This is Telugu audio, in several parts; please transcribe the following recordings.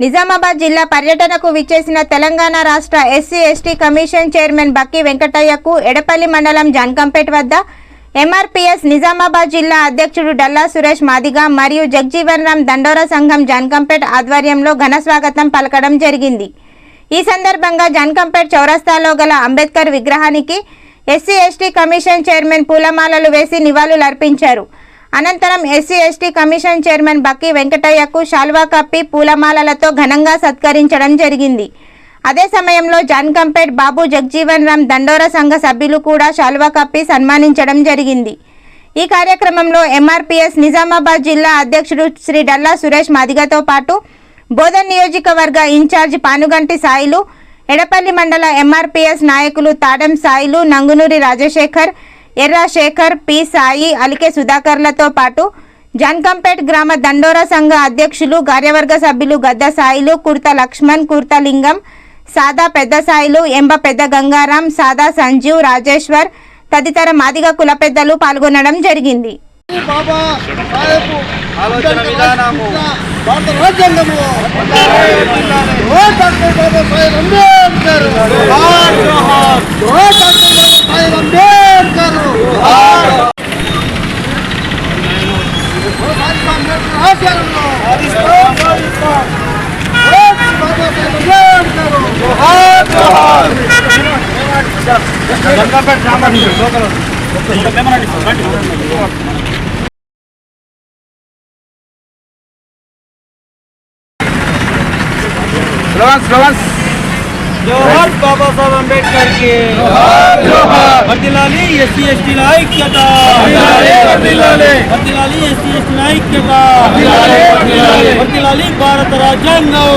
నిజామాబాద్ జిల్లా పర్యటనకు విచ్చేసిన తెలంగాణ రాష్ట్ర SC ST commission chairman Bakki వెంకటయ్యకు Edapalli మండలం జాన్కంపేట్ వద్ద ఎంఆర్పీఎస్ నిజామాబాద్ జిల్లా అధ్యక్షుడు డల్లా సురేష్ మాదిగా మరియు జగ్జీవన్ రామ్ దండోరా సంఘం జాన్కంపేట్ ఆధ్వర్యంలో ఘన స్వాగతం పలకడం జరిగింది. ఈ సందర్భంగా జన్కంపేట్ చౌరస్తాలో గల అంబేద్కర్ విగ్రహానికి ఎస్సీ ఎస్టీ కమిషన్ చైర్మన్ పూలమాలలు వేసి నివాళులర్పించారు. అనంతరం SC ST commission chairman Bakki వెంకటయ్యకు శాల్వా కప్పి పూలమాలలతో ఘనంగా సత్కరించడం జరిగింది. అదే సమయంలో జాన్కంపేట్ బాబు జగ్జీవన్ రామ్ దండోరా సంఘ సభ్యులు కూడా శాల్వా కప్పి సన్మానించడం జరిగింది. ఈ కార్యక్రమంలో ఎంఆర్పీఎస్ నిజామాబాద్ జిల్లా అధ్యక్షుడు శ్రీ డల్లా సురేష్ మాదిగతో పాటు బోధన్ నియోజకవర్గ ఇన్ఛార్జ్ పానుగంటి సాయిలు ఎడపల్లి మండల ఎంఆర్పీఎస్ నాయకులు తాడం సాయిలు నంగునూరి రాజశేఖర్ ఎర్ర శేఖర్ పి. సాయి అలికే సుధాకర్లతో పాటు జన్కంపేట్ గ్రామ దండోరా సంఘ అధ్యక్షులు కార్యవర్గ సభ్యులు గద్ద సాయిలు కుర్త లక్ష్మణ్ కుర్త లింగం సాదా పెద్ద సాయిలు ఎంబ పెద్ద గంగారాం సాదా సంజీవ్ రాజేశ్వర్ తదితర మాదిగ కుల పెద్దలు పాల్గొనడం జరిగింది. భారత जोहर बाबा साहब अंबेडकर के। बदलाली एस सी एस टी ऐक्यता बदलाली एस सी एस टी ऐक्यता వర్దిలాలి భారత రాజ్యాంగం.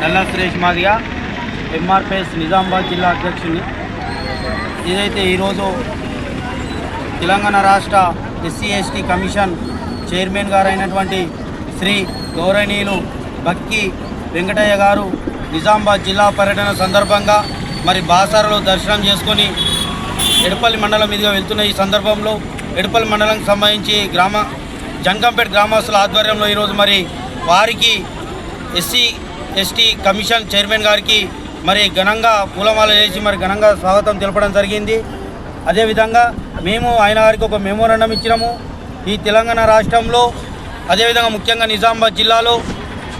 నల్లా సురేష్ మాదిగా ఎంఆర్పిఎస్ నిజామాబాద్ జిల్లా అధ్యక్షుడిని ఏదైతే ఈరోజు తెలంగాణ రాష్ట్ర ఎస్సీ ఎస్టీ కమిషన్ చైర్మన్ గారు అయినటువంటి శ్రీ గౌరవనీయులు బక్కి వెంకటయ్య గారు నిజామాబాద్ జిల్లా పర్యటన సందర్భంగా మరి బాసారలో దర్శనం చేసుకొని ఎడపల్లి మండలం మీదుగా వెళ్తున్న ఈ సందర్భంలో ఎడపల్లి మండలంకి సంబంధించి గ్రామ జంకంపేట గ్రామస్తుల ఆధ్వర్యంలో ఈరోజు మరి వారికి ఎస్సీ ఎస్టీ కమిషన్ చైర్మన్ గారికి మరి ఘనంగా పూలమాల వేసి మరి ఘనంగా స్వాగతం తెలపడం జరిగింది. అదేవిధంగా మేము ఆయన గారికి ఒక మెమోరండం ఇచ్చినాము. ఈ తెలంగాణ రాష్ట్రంలో అదేవిధంగా ముఖ్యంగా నిజామాబాద్ జిల్లాలో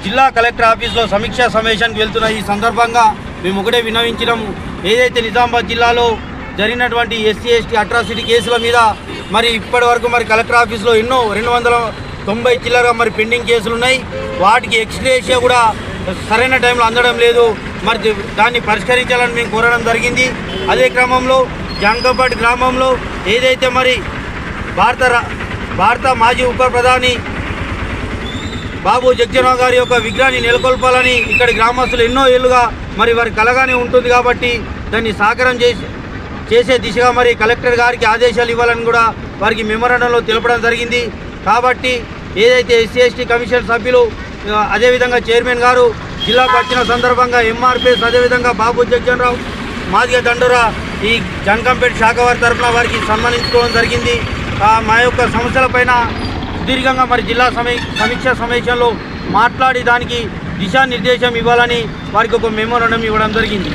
జిల్లా కలెక్టర్ ఆఫీస్లో సమీక్షా సమావేశానికి వెళ్తున్న ఈ సందర్భంగా మేము ఒకటే విన్నవించినాము. ఏదైతే నిజామాబాద్ జిల్లాలో జరిగినటువంటి ఎస్సీ ఎస్టీ అట్రాసిటీ కేసుల మీద మరి ఇప్పటి వరకు మరి కలెక్టర్ ఆఫీస్లో ఎన్నో రెండు వందల తొంభై చిల్లరగా మరి పెండింగ్ కేసులు ఉన్నాయి. వాటికి ఎక్స్గ్రేషియా కూడా సరైన టైంలో అందడం లేదు. మరి దాన్ని పరిష్కరించాలని మేము కోరడం జరిగింది. అదే క్రమంలో జంకంపేట గ్రామంలో ఏదైతే మరి భారత భారత మాజీ ఉప ప్రధాని బాబు జగ్జనరావు గారి యొక్క విగ్రహాన్ని నెలకొల్పాలని ఇక్కడి గ్రామస్తులు ఎన్నో ఏళ్ళుగా మరి వారి కలగానే ఉంటుంది కాబట్టి దాన్ని సాకారం చేసి చేసే దిశగా మరి కలెక్టర్ గారికి ఆదేశాలు ఇవ్వాలని కూడా వారికి మెమోరాండంలో తెలపడం జరిగింది. కాబట్టి ఏదైతే ఎస్సీ ఎస్టీ కమిషన్ సభ్యులు అదేవిధంగా చైర్మన్ గారు జిల్లాకు వచ్చిన సందర్భంగా ఎంఆర్పిఎస్ అదేవిధంగా బాబు జగ్జనరావు మాదిగ దండోరా ఈ జంగంపేట శాఖ వారి తరఫున వారికి సన్మానించుకోవడం జరిగింది. మా యొక్క సమస్యలపైన సుదీర్ఘంగా మరి జిల్లా సమీ సమీక్ష సమావేశంలో మాట్లాడి దానికి దిశానిర్దేశం ఇవ్వాలని వారికి ఒక మెమోరాండం ఇవ్వడం జరిగింది.